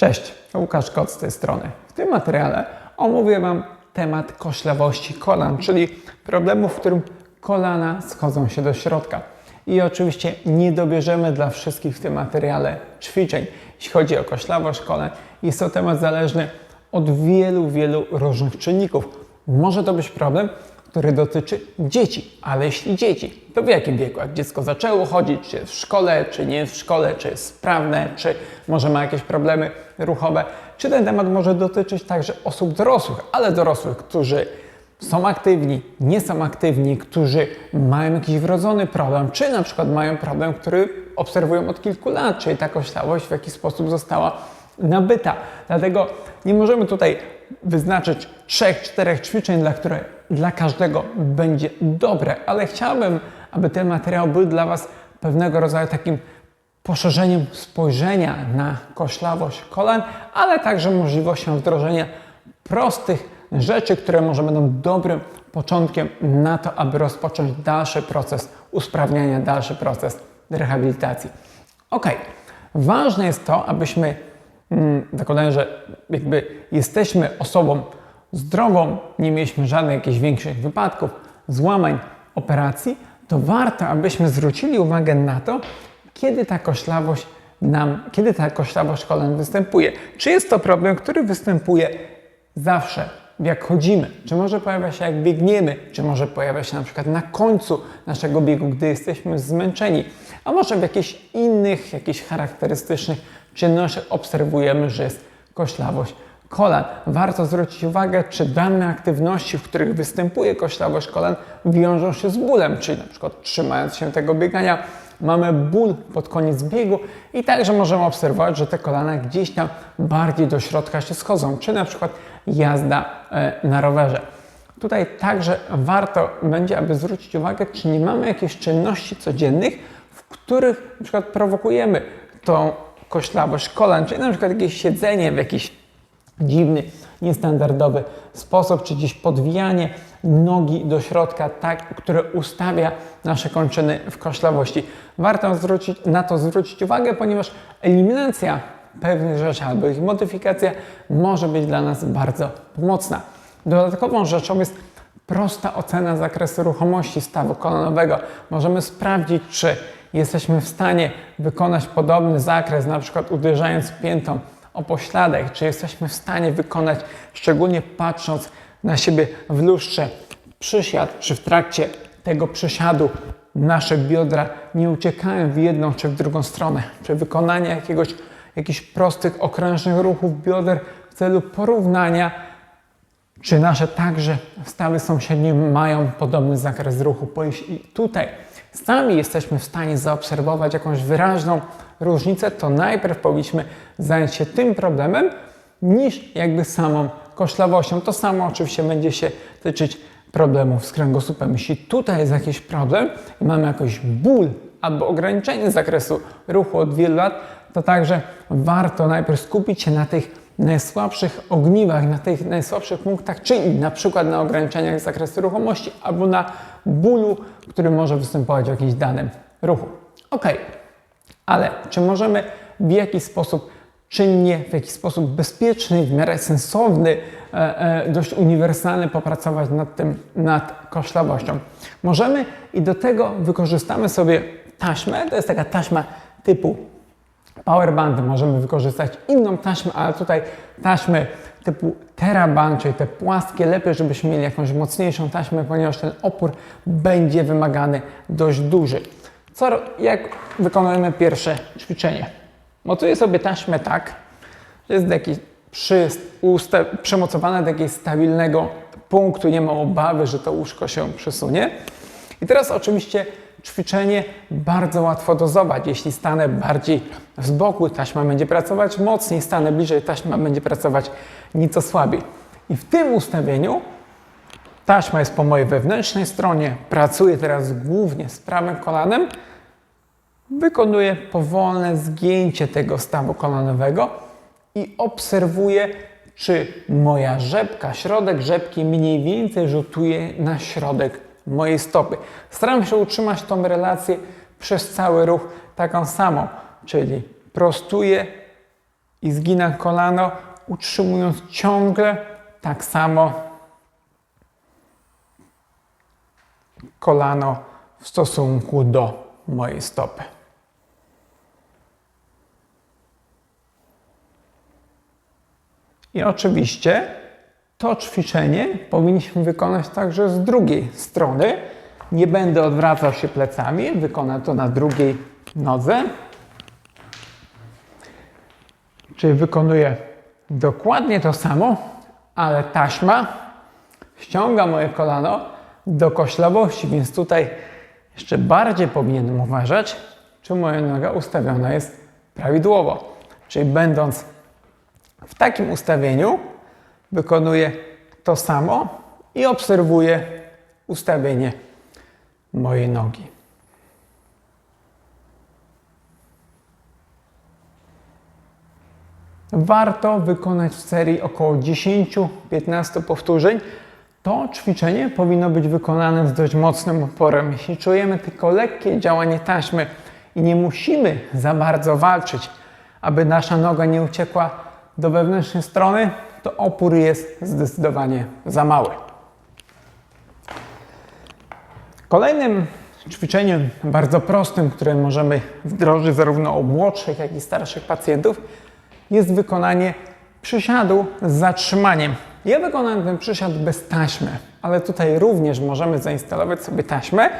Cześć, Łukasz Kot z tej strony. W tym materiale omówię Wam temat koślawości kolan, czyli problemu, w którym kolana schodzą się do środka. I oczywiście nie dobierzemy dla wszystkich w tym materiale ćwiczeń. Jeśli chodzi o koślawość kolan, jest to temat zależny od wielu, wielu różnych czynników. Może to być problem, który dotyczy dzieci, ale jeśli dzieci, to w jakim wieku? Jak dziecko zaczęło chodzić, czy jest w szkole, czy nie jest w szkole, czy jest sprawne, czy może ma jakieś problemy ruchowe, czy ten temat może dotyczyć także osób dorosłych, ale dorosłych, którzy są aktywni, nie są aktywni, którzy mają jakiś wrodzony problem, czy na przykład mają problem, który obserwują od kilku lat, czyli ta koślawość w jakiś sposób została nabyta. Dlatego nie możemy tutaj wyznaczyć trzech, czterech ćwiczeń, dla które dla każdego będzie dobre, ale chciałbym, aby ten materiał był dla Was pewnego rodzaju takim poszerzeniem spojrzenia na koślawość kolan, ale także możliwością wdrożenia prostych rzeczy, które może będą dobrym początkiem na to, aby rozpocząć dalszy proces usprawniania, dalszy proces rehabilitacji. Ok, ważne jest to, abyśmy zakładając, że jakby jesteśmy osobą zdrową, nie mieliśmy żadnych jakichś większych wypadków, złamań, operacji, to warto, abyśmy zwrócili uwagę na to, kiedy ta koślawość nam, kiedy ta koślawość kolan występuje. Czy jest to problem, który występuje zawsze, jak chodzimy? Czy może pojawia się jak biegniemy? Czy może pojawia się na przykład na końcu naszego biegu, gdy jesteśmy zmęczeni? A może w jakichś innych, jakichś charakterystycznych czynnościach obserwujemy, że jest koślawość kolan. Warto zwrócić uwagę, czy dane aktywności, w których występuje koślawość kolan, wiążą się z bólem, czyli na przykład trzymając się tego biegania, mamy ból pod koniec biegu i także możemy obserwować, że te kolana gdzieś tam bardziej do środka się schodzą, czy na przykład jazda e, na rowerze. Tutaj także warto będzie, aby zwrócić uwagę, czy nie mamy jakichś czynności codziennych, w których na przykład prowokujemy tą koślawość kolan, czyli na przykład jakieś siedzenie w jakiś dziwny, niestandardowy sposób, czy gdzieś podwijanie nogi do środka, tak, które ustawia nasze kończyny w koślawości. Warto zwrócić, na to zwrócić uwagę, ponieważ eliminacja pewnych rzeczy albo ich modyfikacja może być dla nas bardzo pomocna. Dodatkową rzeczą jest prosta ocena zakresu ruchomości stawu kolanowego. Możemy sprawdzić, czy jesteśmy w stanie wykonać podobny zakres, na przykład uderzając piętą o pośladek, czy jesteśmy w stanie wykonać, szczególnie patrząc na siebie w lustrze, przysiad, czy w trakcie tego przysiadu nasze biodra nie uciekają w jedną czy w drugą stronę. Czy wykonanie jakiegoś, jakichś prostych, okrężnych ruchów bioder w celu porównania, czy nasze także stawy sąsiednie mają podobny zakres ruchu. Bo tutaj sami jesteśmy w stanie zaobserwować jakąś wyraźną różnicę, to najpierw powinniśmy zająć się tym problemem, niż jakby samą kosztownością. To samo oczywiście będzie się tyczyć problemów z kręgosłupem. Jeśli tutaj jest jakiś problem i mamy jakiś ból albo ograniczenie zakresu ruchu od wielu lat, to także warto najpierw skupić się na tych najsłabszych ogniwach, na tych najsłabszych punktach, czyli na przykład na ograniczeniach zakresu ruchomości albo na bólu, który może występować w jakimś danym ruchu. Ok, ale czy możemy w jakiś sposób czynnie, w jakiś sposób bezpieczny, w miarę sensowny, e, e, dość uniwersalny popracować nad tym, nad koszlawością. Możemy i do tego wykorzystamy sobie taśmę, to jest taka taśma typu powerband, możemy wykorzystać inną taśmę, ale tutaj taśmy typu teraband, czyli te płaskie, lepiej żebyśmy mieli jakąś mocniejszą taśmę, ponieważ ten opór będzie wymagany dość duży. Co, jak wykonujemy pierwsze ćwiczenie? Mocuję sobie taśmę tak, że jest do jakiejś przy, przymocowane do jakiegoś stabilnego punktu, nie ma obawy, że to łóżko się przesunie. I teraz oczywiście ćwiczenie bardzo łatwo dozować. Jeśli stanę bardziej z boku, taśma będzie pracować mocniej, stanę bliżej, taśma będzie pracować nieco słabiej. I w tym ustawieniu taśma jest po mojej wewnętrznej stronie, pracuję teraz głównie z prawym kolanem, wykonuję powolne zgięcie tego stawu kolanowego i obserwuję, czy moja rzepka, środek rzepki mniej więcej rzutuje na środek mojej stopy. Staram się utrzymać tą relację przez cały ruch taką samą, czyli prostuję i zginam kolano, utrzymując ciągle tak samo kolano w stosunku do mojej stopy. I oczywiście to ćwiczenie powinniśmy wykonać także z drugiej strony. Nie będę odwracał się plecami, wykonam to na drugiej nodze. Czyli wykonuję dokładnie to samo, ale taśma ściąga moje kolano do koślawości, więc tutaj jeszcze bardziej powinienem uważać, czy moja noga ustawiona jest prawidłowo. Czyli będąc w takim ustawieniu, wykonuję to samo i obserwuję ustawienie mojej nogi. Warto wykonać w serii około 10-15 powtórzeń. To ćwiczenie powinno być wykonane z dość mocnym oporem. Jeśli czujemy tylko lekkie działanie taśmy i nie musimy za bardzo walczyć, aby nasza noga nie uciekła do wewnętrznej strony, to opór jest zdecydowanie za mały. Kolejnym ćwiczeniem bardzo prostym, które możemy wdrożyć zarówno u młodszych, jak i starszych pacjentów, jest wykonanie przysiadu z zatrzymaniem. Ja wykonałem ten przysiad bez taśmy, ale tutaj również możemy zainstalować sobie taśmę,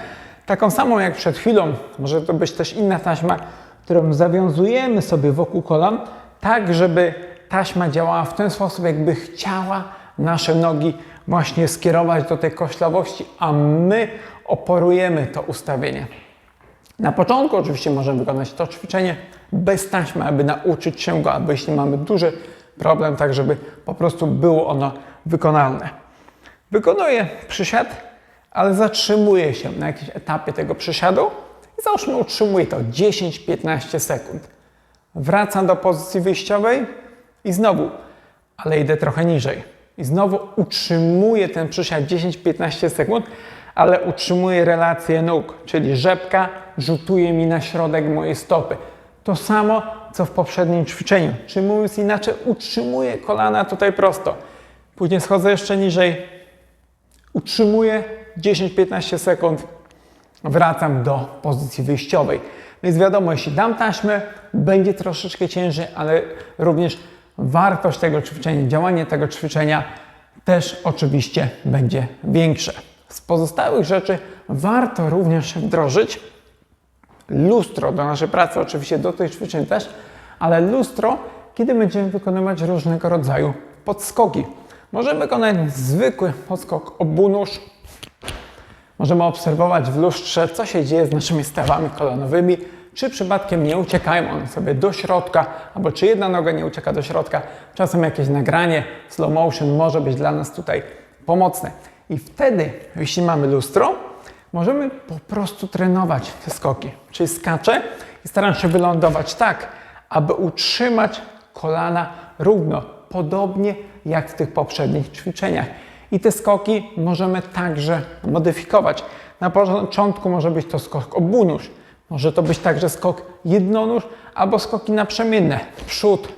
taką samą jak przed chwilą. Może to być też inna taśma, którą zawiązujemy sobie wokół kolan, tak żeby taśma działała w ten sposób, jakby chciała nasze nogi właśnie skierować do tej koślawości, a my oporujemy to ustawienie. Na początku oczywiście możemy wykonać to ćwiczenie bez taśmy, aby nauczyć się go, aby jeśli mamy duży problem, tak żeby po prostu było ono wykonalne. Wykonuję przysiad, ale zatrzymuję się na jakimś etapie tego przysiadu i załóżmy utrzymuję to 10-15 sekund. Wracam do pozycji wyjściowej i znowu, ale idę trochę niżej. I znowu utrzymuję ten przysiad 10-15 sekund, ale utrzymuję relację nóg, czyli rzepka rzutuje mi na środek mojej stopy. To samo, co w poprzednim ćwiczeniu. Czy mówiąc inaczej, utrzymuję kolana tutaj prosto. Później schodzę jeszcze niżej, utrzymuję 10-15 sekund, wracam do pozycji wyjściowej. Więc wiadomo, jeśli dam taśmę, będzie troszeczkę ciężej, ale również wartość tego ćwiczenia, działanie tego ćwiczenia też oczywiście będzie większe. Z pozostałych rzeczy warto również wdrożyć lustro do naszej pracy, oczywiście do tych ćwiczeń też, ale lustro, kiedy będziemy wykonywać różnego rodzaju podskoki. Możemy wykonać zwykły podskok obunóż. Możemy obserwować w lustrze, co się dzieje z naszymi stawami kolanowymi, czy przypadkiem nie uciekają one sobie do środka, albo czy jedna noga nie ucieka do środka. Czasem jakieś nagranie slow motion może być dla nas tutaj pomocne. I wtedy, jeśli mamy lustro, możemy po prostu trenować te skoki. Czyli skaczę i staram się wylądować tak, aby utrzymać kolana równo, podobnie jak w tych poprzednich ćwiczeniach. I te skoki możemy także modyfikować. Na początku może być to skok obunóż, może to być także skok jednonóż albo skoki naprzemienne, przód,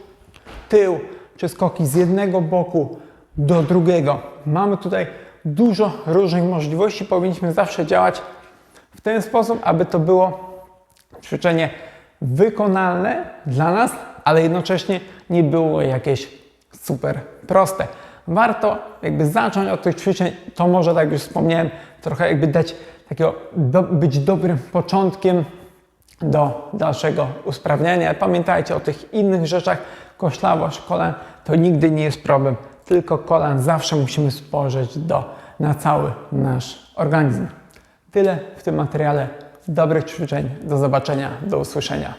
tył, czy skoki z jednego boku do drugiego. Mamy tutaj dużo różnych możliwości. Powinniśmy zawsze działać w ten sposób, aby to było ćwiczenie wykonalne dla nas, ale jednocześnie nie było jakieś super proste. Warto jakby zacząć od tych ćwiczeń, to może tak już wspomniałem, trochę jakby dać takiego, do, być dobrym początkiem do dalszego usprawniania. Pamiętajcie o tych innych rzeczach. Koślawość kolan to nigdy nie jest problem, tylko kolan zawsze musimy spojrzeć do, na cały nasz organizm. Tyle w tym materiale. Dobrych ćwiczeń. Do zobaczenia, do usłyszenia.